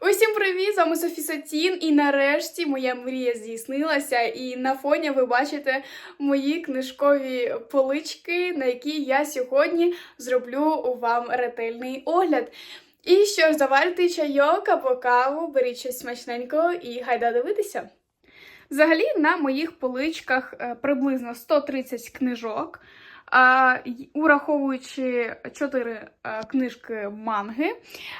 Усім привіт! З вами Софі Сатін. І нарешті моя мрія здійснилася. І на фоні ви бачите мої книжкові полички, на які я сьогодні зроблю вам ретельний огляд. І що ж, заварити чайок або каву, беріть щось смачненького і гайда дивитися. Взагалі, на моїх поличках е, приблизно 130 книжок. Ураховуючи чотири книжки манги.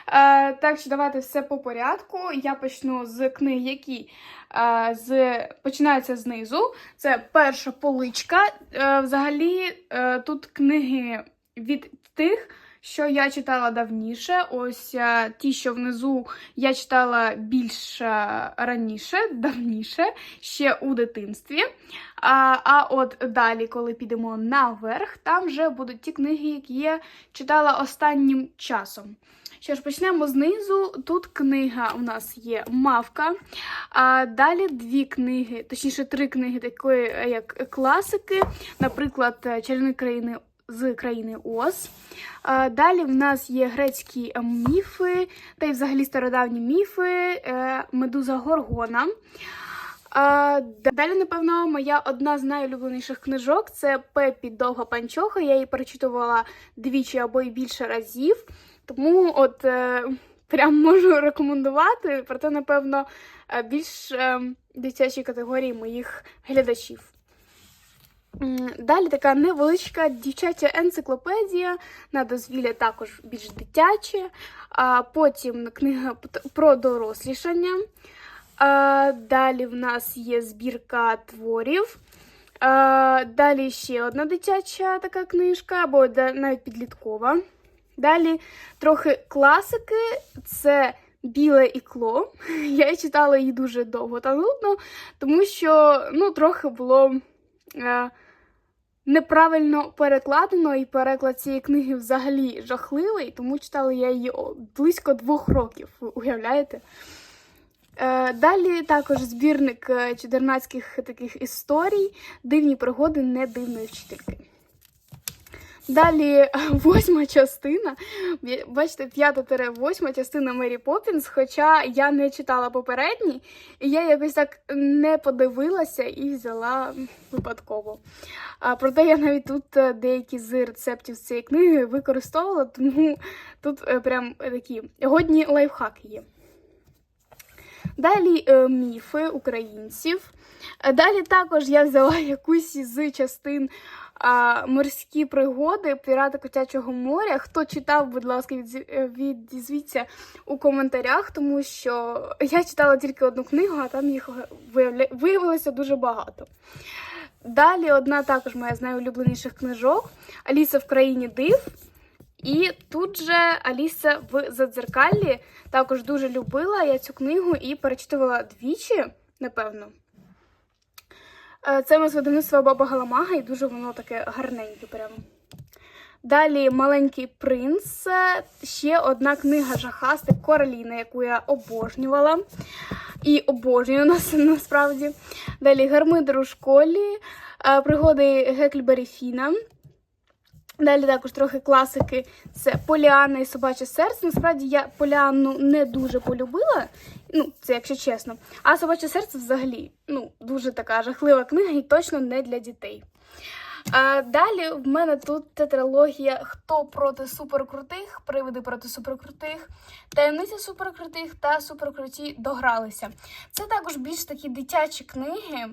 А, так що давайте все по порядку. Я почну з книг, які а, з, починаються знизу. Це перша поличка. Е, взагалі, е, тут книги від тих. Що я читала давніше, ось е, ті, що внизу я читала більш раніше, давніше, ще у дитинстві. А, а от далі, коли підемо наверх, там вже будуть ті книги, які я читала останнім часом. Що ж, почнемо знизу. Тут книга у нас є Мавка. А далі дві книги, точніше, три книги, такої як класики, наприклад, Чарівні країни з країни Оз. Далі в нас є грецькі е, міфи, та й взагалі стародавні міфи, е, Медуза Горгона. Далі, напевно, моя одна з найулюбленіших книжок це Пепі Довга панчоха. Я її перечитувала двічі або й більше разів. Тому от е, прям можу рекомендувати, проте, напевно, е, більш е, дитячій категорії моїх глядачів. Далі така невеличка дівчача енциклопедія на дозвілля також більш дитяче. А потім книга про дорослішання. Далі в нас є збірка творів. Далі ще одна дитяча така книжка, або навіть підліткова. Далі трохи класики. Це біле ікло. Я читала її дуже довго та нудно, тому що ну, трохи було. Неправильно перекладено, і переклад цієї книги взагалі жахливий, тому читала я її близько двох років, уявляєте? Е, Далі також збірник е, чудернацьких таких історій, дивні пригоди не дивної вчительки. Далі восьма частина. Бачите, п'ята восьма частина Мері Поппінс, хоча я не читала попередні, і я якось так не подивилася і взяла випадково. А, проте я навіть тут е, деякі з рецептів з цієї книги використовувала, тому тут е, прям такі годні лайфхаки є. Далі е, міфи українців. Далі також я взяла якусь із частин а, морські пригоди Пірати Котячого моря. Хто читав, будь ласка, е, відізвіться у коментарях, тому що я читала тільки одну книгу, а там їх виявилося дуже багато. Далі одна також моя з найулюбленіших книжок Аліса в країні див. І тут же Аліса в Задзеркаллі також дуже любила я цю книгу і перечитувала двічі, напевно. Е, Це ми з видавництва Баба Галамага, і дуже воно таке гарненьке прямо. Далі Маленький принц. Е, Ще одна книга жахастик Короліна, яку я обожнювала. І обожнюю нас насправді. Далі Гармидер у школі, е, пригоди Гекльбері Фіна. Далі також трохи класики. Це Поліана і Собаче серце. Насправді я Поліанну не дуже полюбила. Ну, це якщо чесно. А собаче серце взагалі ну, дуже така жахлива книга і точно не для дітей. А, далі в мене тут тетралогія Хто проти суперкрутих, привиди проти суперкрутих, таємниця суперкрутих та суперкруті догралися. Це також більш такі дитячі книги.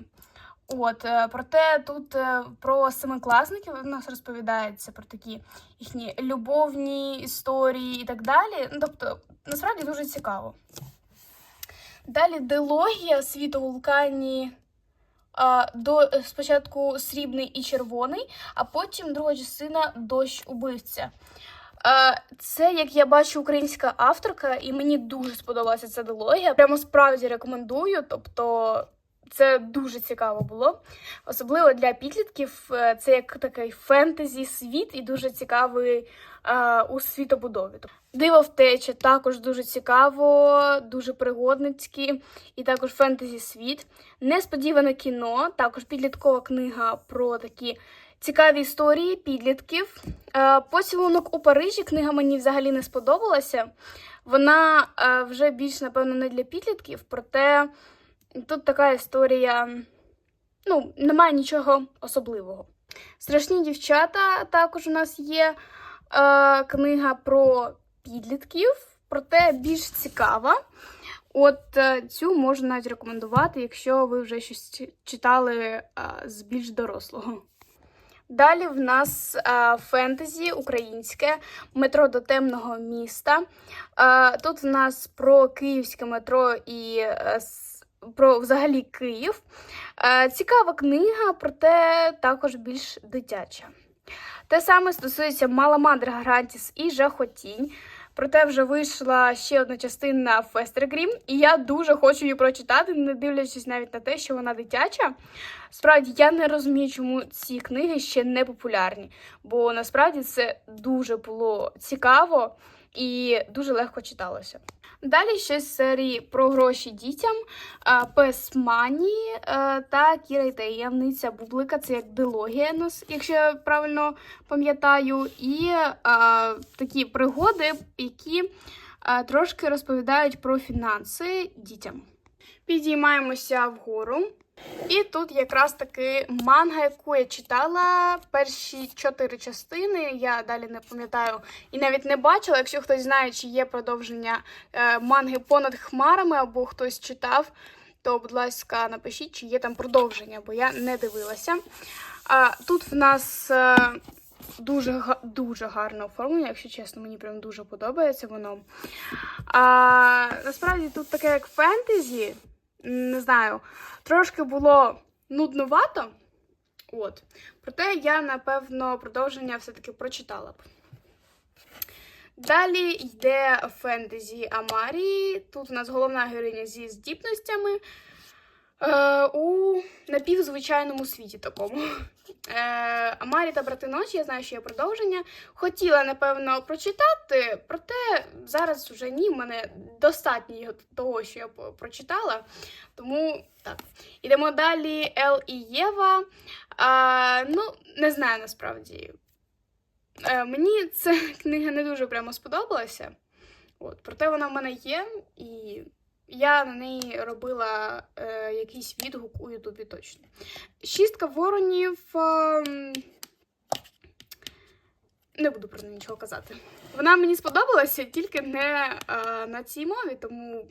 От, е, проте тут е, про семикласників у нас розповідається про такі їхні любовні історії і так далі. Ну, тобто, насправді дуже цікаво. Далі дилогія світу вулкані. До спочатку срібний і червоний, а потім друга частина дощ убивця. Це, як я бачу, українська авторка, і мені дуже сподобалася ця дилогія. Прямо справді рекомендую. Тобто, це дуже цікаво було. Особливо для підлітків. е, Це як такий фентезі світ і дуже цікавий е, у світобудові. Диво втеча також дуже цікаво, дуже пригодницькі, і також фентезі світ. Несподіване кіно, також підліткова книга про такі цікаві історії підлітків. Е, Поцілунок у Парижі книга мені взагалі не сподобалася. Вона е, вже більш, напевно, не для підлітків, проте тут така історія, ну, немає нічого особливого. Страшні дівчата також у нас є е, книга про підлітків, проте більш цікава. От е, цю можна навіть рекомендувати, якщо ви вже щось читали е, з більш дорослого. Далі в нас е, фентезі українське метро до темного міста. Е, тут в нас про київське метро і е, про взагалі Київ. Е, цікава книга, проте також більш дитяча. Те саме стосується Маламандр Грантіс і Жахотінь. Проте вже вийшла ще одна частина Фестергрім, і я дуже хочу її прочитати, не дивлячись навіть на те, що вона дитяча. Справді я не розумію, чому ці книги ще не популярні, бо насправді це дуже було цікаво і дуже легко читалося. Далі ще з серії про гроші дітям, Пес Мані та Кіра і таємниця Бублика. Це як дилогія, якщо я правильно пам'ятаю, і а, такі пригоди, які а, трошки розповідають про фінанси дітям. Підіймаємося вгору. І тут якраз таки манга, яку я читала перші чотири частини. Я далі не пам'ятаю і навіть не бачила. Якщо хтось знає, чи є продовження е, манги понад хмарами, або хтось читав, то, будь ласка, напишіть, чи є там продовження, бо я не дивилася. А тут в нас е, дуже, дуже гарне оформлення, якщо чесно, мені прям дуже подобається воно. А, насправді тут таке як фентезі, не знаю, трошки було нудновато. От. Проте я, напевно, продовження все-таки прочитала б. Далі йде фентезі Амарії. Тут у нас головна героїня зі здібностями е, у напівзвичайному світі такому. Е, Амарі та брати ночі, я знаю, що є продовження. Хотіла, напевно, прочитати, проте зараз вже ні, в мене достатньо того, що я прочитала. Тому так. Ідемо далі. Ел і Єва. А, ну, не знаю насправді. Е, мені ця книга не дуже прямо сподобалася. От, проте вона в мене є, і я на неї робила е, якийсь відгук у Ютубі точно. Шістка воронів. ем, не буду про неї нічого казати. Вона мені сподобалася тільки не е, на цій мові, тому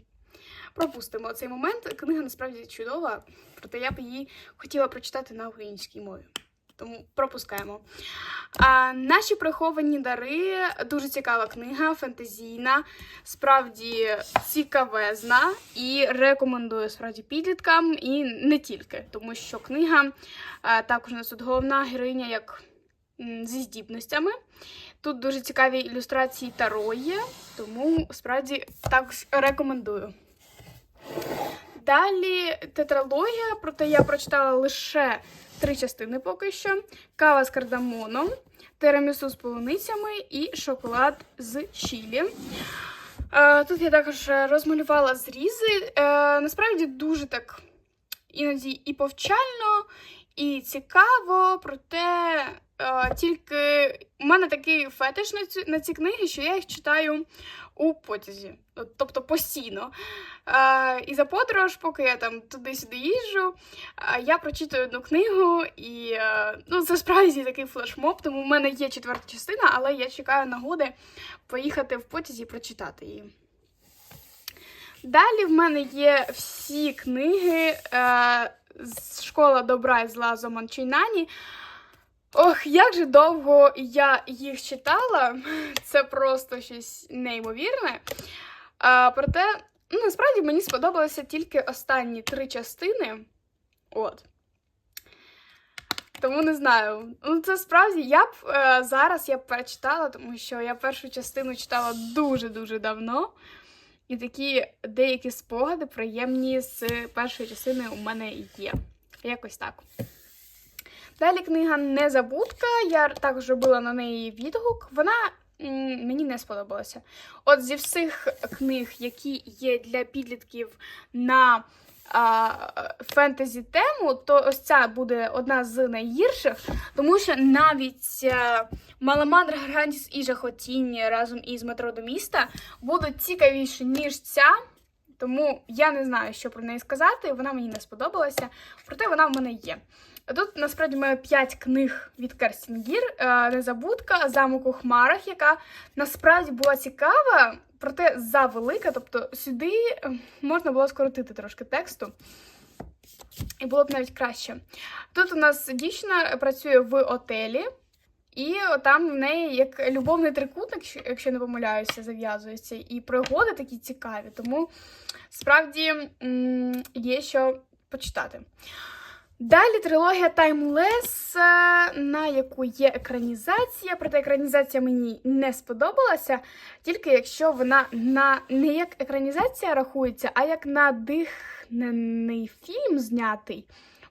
пропустимо цей момент. Книга насправді чудова, проте я б її хотіла прочитати на українській мові. Тому пропускаємо. А, наші приховані дари дуже цікава книга, фентезійна, справді цікавезна і рекомендую справді підліткам і не тільки, тому що книга а, також у нас тут головна героїня як зі здібностями. Тут дуже цікаві ілюстрації Таро є, тому справді також рекомендую. Далі тетралогія, проте я прочитала лише три частини поки що: кава з кардамоном, тирамісу з полуницями і шоколад з чілі. Е, Тут я також розмалювала зрізи. Е, Насправді дуже так іноді і повчально, і цікаво, проте тільки у мене такий фетиш на, цю, на ці книги, що я їх читаю у потязі, тобто постійно. Е, і за подорож, поки я там туди-сюди їжджу, е, я прочитую одну книгу, і е, ну, це справді такий флешмоб, тому в мене є четверта частина, але я чекаю нагоди поїхати в потязі і прочитати її. Далі в мене є всі книги е, з Школа добра і зла Зоман Чайнані. Ох, як же довго я їх читала, це просто щось неймовірне. А, проте, ну, насправді мені сподобалися тільки останні три частини. От. Тому не знаю. Ну, це справді я б е, зараз я б перечитала, тому що я першу частину читала дуже-дуже давно. І такі деякі спогади приємні з першої частини у мене є. Якось так. Далі книга Незабудка. Я також робила на неї відгук. Вона мені не сподобалася. От зі всіх книг, які є для підлітків на а, фентезі тему, то ось ця буде одна з найгірших, тому що навіть а, Маламандра Гаргантіс і Жахотіння разом із метро до міста будуть цікавіші, ніж ця. Тому я не знаю, що про неї сказати. Вона мені не сподобалася, проте вона в мене є. Тут насправді має 5 книг від Керстінгір, Незабудка, Замок у Хмарах, яка насправді була цікава, проте завелика. Тобто сюди е, можна було скоротити трошки тексту. І було б навіть краще. Тут у нас дівчина працює в отелі, і там в неї як любовний трикутник, якщо не помиляюся, зав'язується. І пригоди такі цікаві. Тому справді є що почитати. Далі трилогія е, на яку є екранізація, проте екранізація мені не сподобалася, тільки якщо вона на не як екранізація рахується, а як надихнений фільм знятий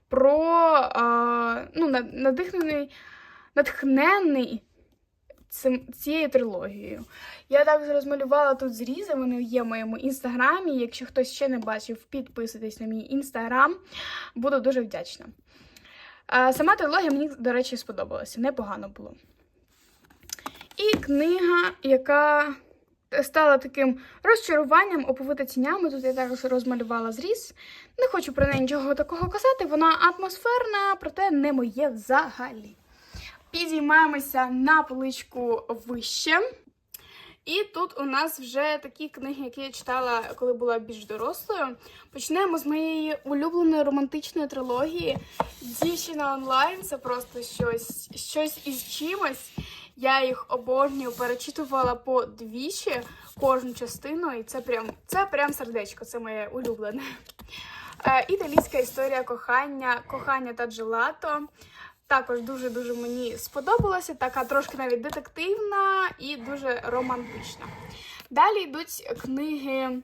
про е, ну, надихнений, натхнений цією трилогією. Я також розмалювала тут зрізи, вони є в моєму інстаграмі. Якщо хтось ще не бачив, підписуйтесь на мій інстаграм. Буду дуже вдячна. Сама трилогія мені, до речі, сподобалася. Непогано було. І книга, яка стала таким розчаруванням оповита тінями. Тут я також розмалювала зріз. Не хочу про неї нічого такого казати. Вона атмосферна, проте не моє взагалі. Підіймаємося на поличку вище. І тут у нас вже такі книги, які я читала, коли була більш дорослою. Почнемо з моєї улюбленої романтичної трилогії. Дівчина онлайн це просто щось, щось із чимось. Я їх обожнюю, перечитувала по двічі кожну частину, і це прям, це прям сердечко, це моє улюблене. Е, Італійська історія кохання, кохання та джелато. Також дуже-дуже мені сподобалося, така трошки навіть детективна і дуже романтична. Далі йдуть книги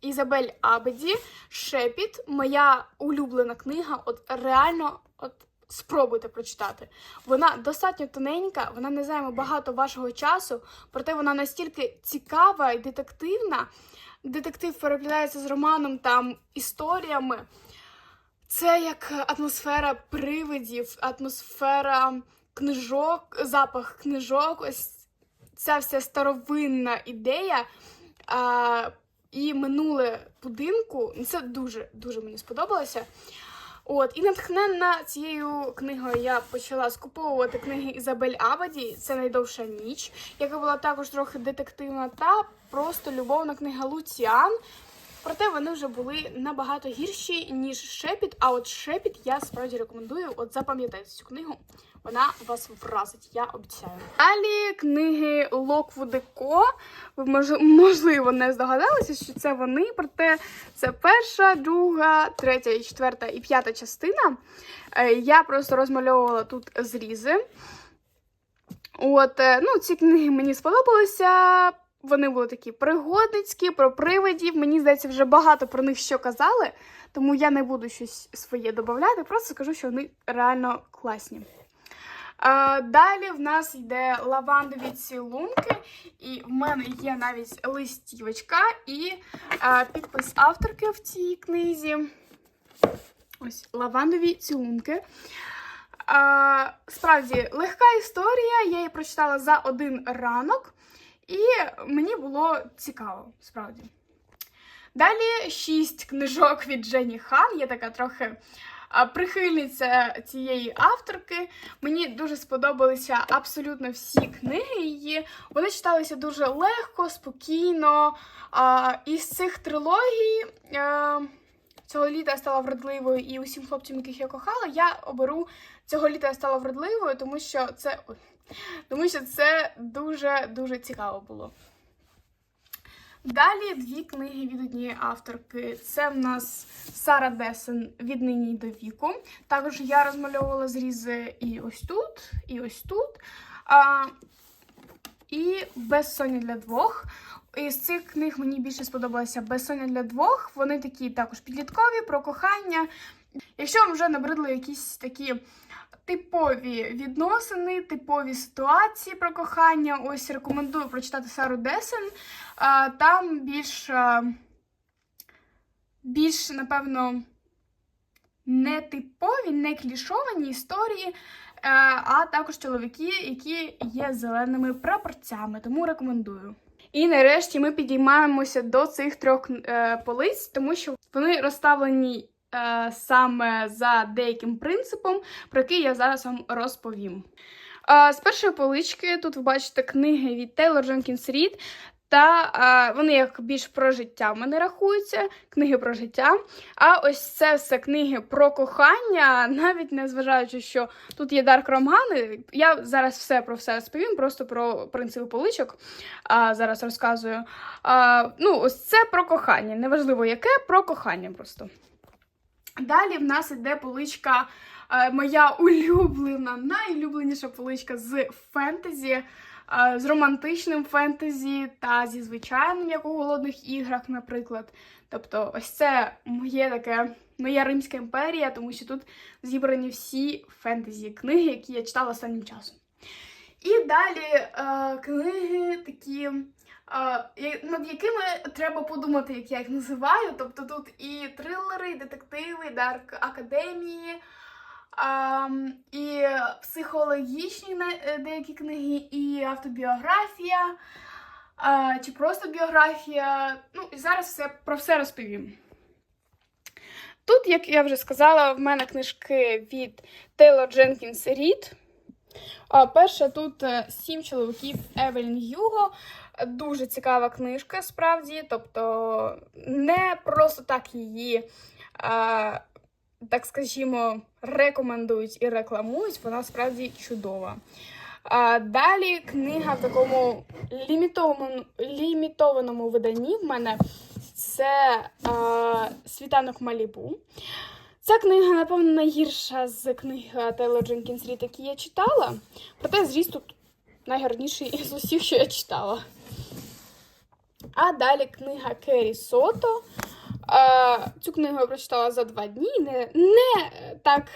Ізабель Абеді, Шепіт. Моя улюблена книга. От реально, от спробуйте прочитати. Вона достатньо тоненька, вона не займе багато вашого часу, проте вона настільки цікава і детективна. Детектив переглядається з романом там історіями. Це як атмосфера привидів, атмосфера книжок, запах книжок, ось ця вся старовинна ідея а, і минуле будинку. Це дуже дуже мені сподобалося. От, і натхненна цією книгою я почала скуповувати книги Ізабель Абаді. Це найдовша ніч, яка була також трохи детективна, та просто любовна книга Луціан. Проте вони вже були набагато гірші, ніж шепіт. А от шепіт я справді рекомендую. От запам'ятайте цю книгу. Вона вас вразить, я обіцяю. Далі книги Локвуди Ко. Ви мож- можливо не здогадалися, що це вони. Проте це перша, друга, третя, четверта і п'ята частина. Е, Я просто розмальовувала тут зрізи. От, е, ну, ці книги мені сподобалися. Вони були такі пригодницькі, про привидів. Мені здається, вже багато про них що казали, тому я не буду щось своє додати, просто скажу, що вони реально класні. А, далі в нас йде лавандові цілунки, і в мене є навіть листівочка і а, підпис авторки в цій книзі. Ось лавандові цілунки. А, справді легка історія. Я її прочитала за один ранок, і мені було цікаво, справді. Далі шість книжок від Дженні Хан. Я така трохи прихильниця цієї авторки. Мені дуже сподобалися абсолютно всі книги її. Вони читалися дуже легко, спокійно. Із цих трилогій. Цього літа я стала вродливою і усім хлопцям, яких я кохала, я оберу цього літа я стала вродливою, тому що це тому що це дуже дуже цікаво було. Далі дві книги від однієї авторки. Це в нас Сара Десен від нині до віку. Також я розмальовувала зрізи і ось тут, і ось тут. А, і Безсоння для двох. Із цих книг мені більше сподобалося Безсоння для двох. Вони такі також підліткові про кохання. Якщо вам вже набридли якісь такі типові відносини, типові ситуації про кохання, ось рекомендую прочитати Сару Десен. Там більш, більш, напевно, не типові, не клішовані історії, е, а також чоловіки, які є зеленими прапорцями, тому рекомендую. І нарешті ми підіймаємося до цих трьох е, полиць, тому що вони розставлені саме за деяким принципом, про який я зараз вам розповім. Е, з першої полички тут ви бачите книги від Тейлор Дженкінс Рід. Та е, вони як більш про життя в мене рахуються, книги про життя. А ось це все книги про кохання, навіть не зважаючи, що тут є дарк романи. Я зараз все про все розповім, просто про принципи поличок. А, зараз розказую. А, ну, ось це про кохання. Неважливо яке, про кохання просто. Далі в нас іде поличка, е, моя улюблена, найулюбленіша поличка з фентезі, е, з романтичним фентезі та зі звичайним, як у голодних іграх, наприклад. Тобто, ось це моє таке, моя Римська імперія, тому що тут зібрані всі фентезі книги, які я читала останнім часом. І далі е, книги такі, е, над якими треба подумати, як я їх називаю. Тобто тут і трилери, і детективи, і дарк академії, а, і психологічні е, деякі книги, і автобіографія, а, чи просто біографія. Ну, і зараз все, про все розповім. Тут, як я вже сказала, в мене книжки від Тейлор Дженкінс Рід. Перша тут е, сім чоловіків Евелін Юго. Дуже цікава книжка, справді. Тобто, не просто так її, а, так скажімо, рекомендують і рекламують. Вона справді чудова. А, далі книга в такому лімітованому, лімітованому виданні в мене це а, Світанок Малібу. Ця книга, напевно, найгірша з книг Тейлор Дженкінс Рід, які я читала. Проте зріст тут найгарніший з усіх, що я читала. А далі книга Керрі Сото. Цю книгу я прочитала за два дні. Не, не так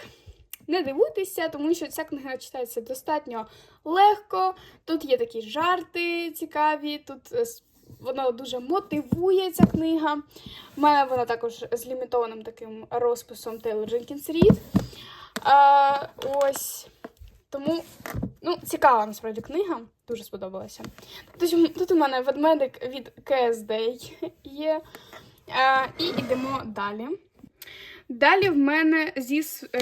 не дивуйтеся, тому що ця книга читається достатньо легко. Тут є такі жарти цікаві, тут е, вона дуже мотивує ця книга. У мене вона також з лімітованим таким розписом Тейлор Дженкінс Рід. Ось. Тому, ну, цікава насправді книга, дуже сподобалася. Тут, тут у мене ведмедик від КСД є. А, і йдемо далі. Далі в мене зі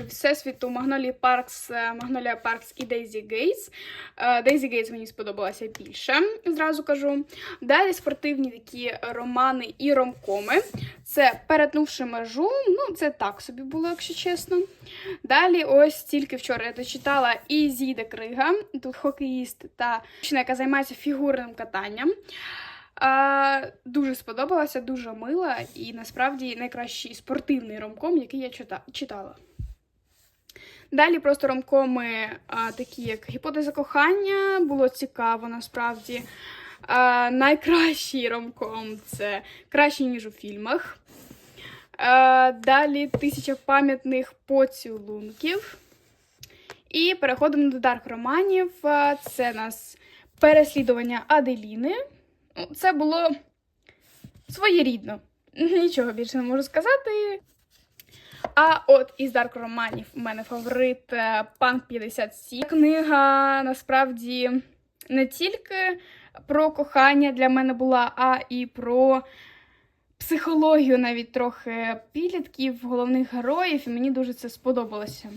всесвіту Магнолії Паркс, Магнолія Паркс і Дейзі Гейтс. Дейзі Гейтс мені сподобалася більше, зразу кажу. Далі спортивні такі романи і ромкоми. Це перетнувши межу. Ну, це так собі було, якщо чесно. Далі, ось тільки вчора я дочитала і Зіда Крига, тут хокеїст та дівчина, яка займається фігурним катанням. Дуже сподобалася, дуже мила і насправді найкращий спортивний ромком, який я чита- читала. Далі просто ромкоми, а, такі як гіпотеза кохання, було цікаво насправді. А, найкращий ромком це краще, ніж у фільмах. А, далі тисяча пам'ятних поцілунків. І переходимо до дарк романів. Це нас переслідування Аделіни. Це було своєрідно. Нічого більше не можу сказати. А от із дарк романів у мене фаворит е, Панк 57. Книга насправді не тільки про кохання для мене була, а і про психологію навіть трохи підлітків, головних героїв, і мені дуже це сподобалося.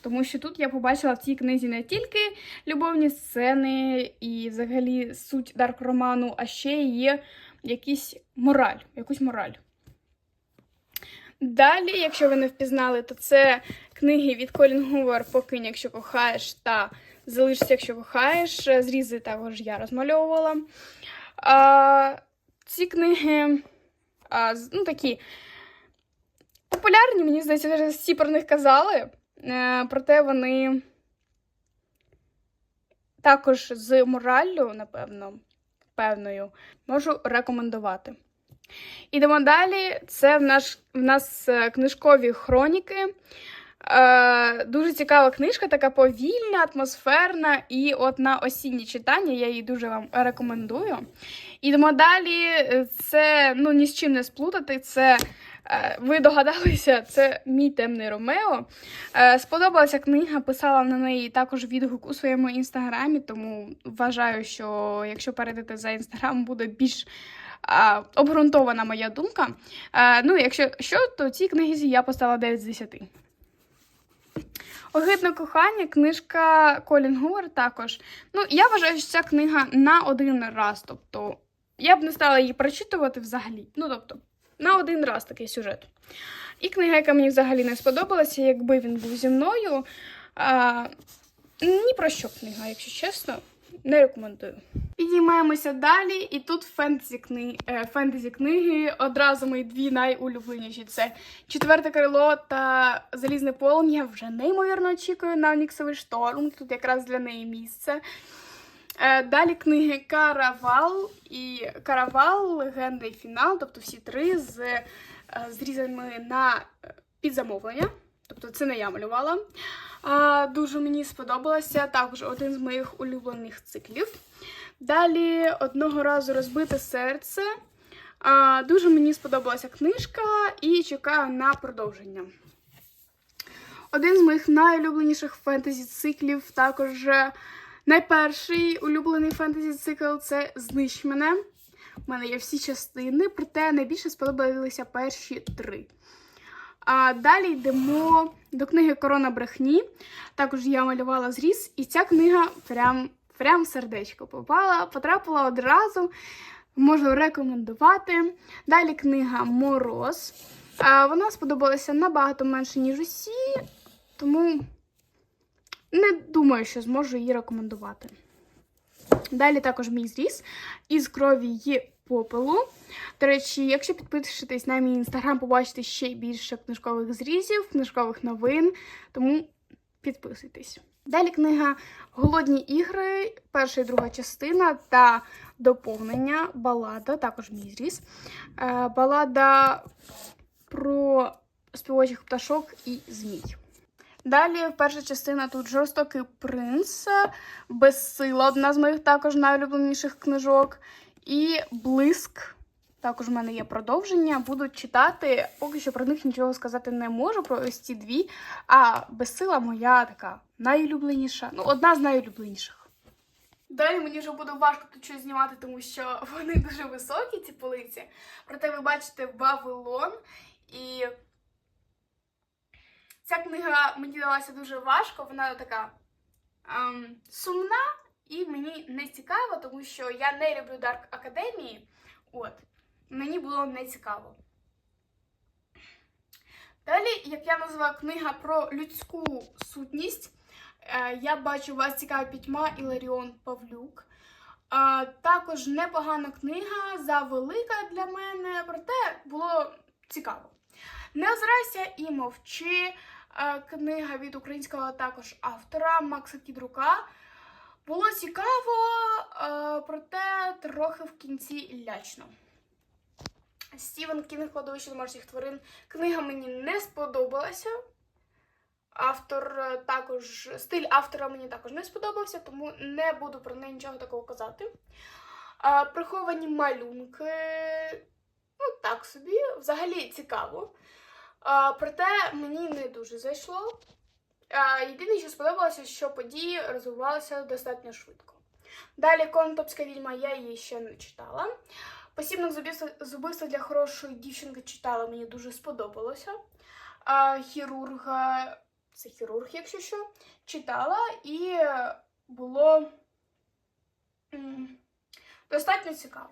Тому що тут я побачила в цій книзі не тільки любовні сцени і взагалі суть дарк роману, а ще є якийсь мораль, якусь мораль. Далі, якщо ви не впізнали, то це книги від Колін Гувер Покинь, якщо кохаєш, та Залишся, якщо кохаєш. Зрізи також я розмальовувала. А, ці книги а, ну, такі популярні, мені здається, вже всі про них казали. Е, проте вони також з мораллю, напевно, певною, можу рекомендувати. Ідемо далі. Це в, наш, в нас е, книжкові хроніки. Е, дуже цікава книжка, така повільна, атмосферна. І от на осінні читання я її дуже вам рекомендую. Ідемо далі. Це ну ні з чим не сплутати. Це е, ви догадалися, це мій темний Ромео. Е, Сподобалася книга, писала на неї також відгук у своєму інстаграмі, тому вважаю, що якщо перейдете за інстаграм, буде більш а, обґрунтована моя думка. Ну, якщо що, то цій книзі я поставила 9 з 10. Огидне кохання, книжка Колін Гувер також. Ну, я вважаю, що ця книга на один раз. Тобто, я б не стала її прочитувати взагалі. Ну, тобто, на один раз такий сюжет. І книга, яка мені взагалі не сподобалася, якби він був зі мною. А, ні про що книга, якщо чесно, не рекомендую. Підіймаємося далі, і тут фентезі книги, фентезі книги одразу мої дві найулюбленіші. Це четверте крило та залізне полум'я. Вже неймовірно очікую на Оніксовий шторм. Тут якраз для неї місце. Е, Далі книги Каравал і Каравал, Легенда і фінал, тобто всі три з е, зрізаними на е, підзамовлення. Тобто це не я малювала. Дуже мені сподобалося. Також один з моїх улюблених циклів. Далі одного разу розбите серце. Дуже мені сподобалася книжка і чекаю на продовження. Один з моїх найулюбленіших фентезі циклів, також найперший улюблений фентезі цикл це Знищ мене. У мене є всі частини, проте найбільше сподобалися перші три. А далі йдемо до книги Корона брехні. Також я малювала зріз, і ця книга прям, прям сердечко попала, потрапила одразу. Можу рекомендувати. Далі книга Мороз. А, Вона сподобалася набагато менше, ніж усі, тому не думаю, що зможу її рекомендувати. Далі також мій зріз із крові й попелу. До речі, якщо підпишетесь на мій інстаграм, побачите ще більше книжкових зрізів, книжкових новин, тому підписуйтесь. Далі книга Голодні ігри, перша і друга частина та доповнення балада, також мій зріз. Е, Балада про співочих пташок і змій. Далі перша частина тут жорстокий принц, безсила, одна з моїх також найулюбленіших книжок. І блиск. Також в мене є продовження. Буду читати. Поки що про них нічого сказати не можу, про ось ці дві. А безсила моя така найулюбленіша. Ну, одна з найулюбленіших. Далі мені вже буде важко тут щось знімати, тому що вони дуже високі, ці полиці. Проте ви бачите Вавилон. І ця книга мені далася дуже важко, вона така ем, сумна. І мені не цікаво, тому що я не люблю Дарк Академії. От, мені було не цікаво. Далі, як я називаю книга про людську сутність, е, я бачу вас цікава пітьма Іларіон Павлюк. Е, Також непогана книга, завелика для мене, проте було цікаво. Не озирайся і мовчи. Е, Книга від українського також автора Макса Кідрука. Було цікаво, е, проте трохи в кінці лячно. Стівен Кінг кладовище домашніх тварин. Книга мені не сподобалася. Автор е, також, стиль автора мені також не сподобався, тому не буду про неї нічого такого казати. Приховані малюнки. Ну, так собі, взагалі цікаво. А, проте мені не дуже зайшло. А, Єдине, що сподобалося, що події розвивалися достатньо швидко. Далі Конотопська відьма я її ще не читала. Посібник з убивства- для хорошої дівчинки читала, мені дуже сподобалося. А, хірурга, це хірург, якщо що, читала і було достатньо цікаво.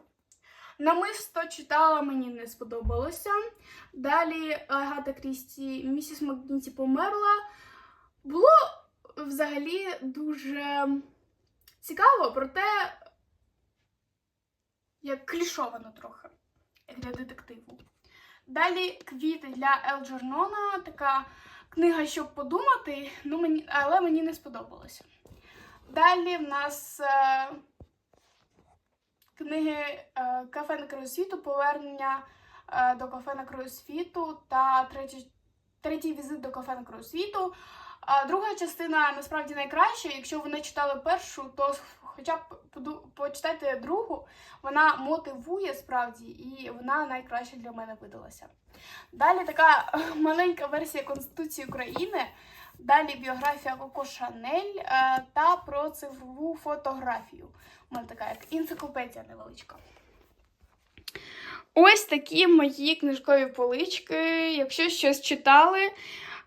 Намисто читала, мені не сподобалося. Далі Агата Крісті, місіс Макніті померла. Було взагалі дуже цікаво, проте як клішовано трохи, для детективу. Далі квіти для Елджернона, така книга, щоб подумати, ну, мені, але мені не сподобалося. Далі в нас е, книги е, Кафе на краю світу, повернення е, до кафе на краю світу та третій, третій візит до кафе на краю світу. А друга частина насправді найкраща. Якщо ви не читали першу, то хоча б почитайте другу, вона мотивує справді, і вона найкраще для мене видалася. Далі така маленька версія Конституції України. Далі біографія Коко Шанель е, та про цифрову фотографію. У мене така як енциклопедія невеличка. Ось такі мої книжкові полички. Якщо щось читали,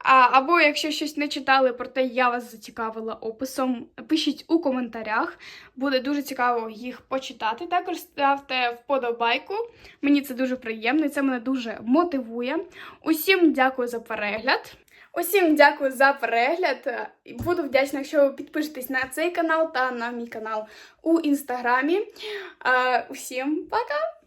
або якщо щось не читали, проте я вас зацікавила описом, пишіть у коментарях. Буде дуже цікаво їх почитати. Також ставте вподобайку. Мені це дуже приємно і це мене дуже мотивує. Усім дякую за перегляд. Усім дякую за перегляд. Буду вдячна, якщо ви підпишетесь на цей канал та на мій канал у інстаграмі. Усім пока!